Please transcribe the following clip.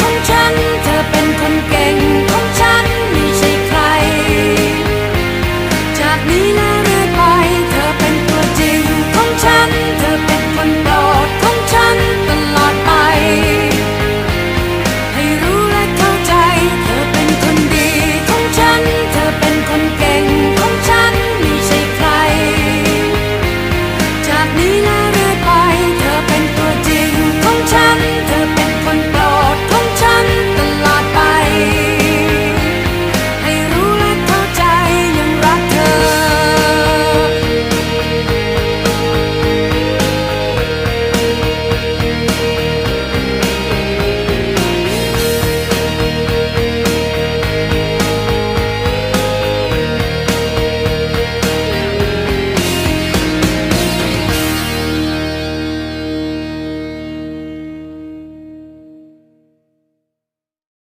ของฉันเธอเป็นคนเก่ง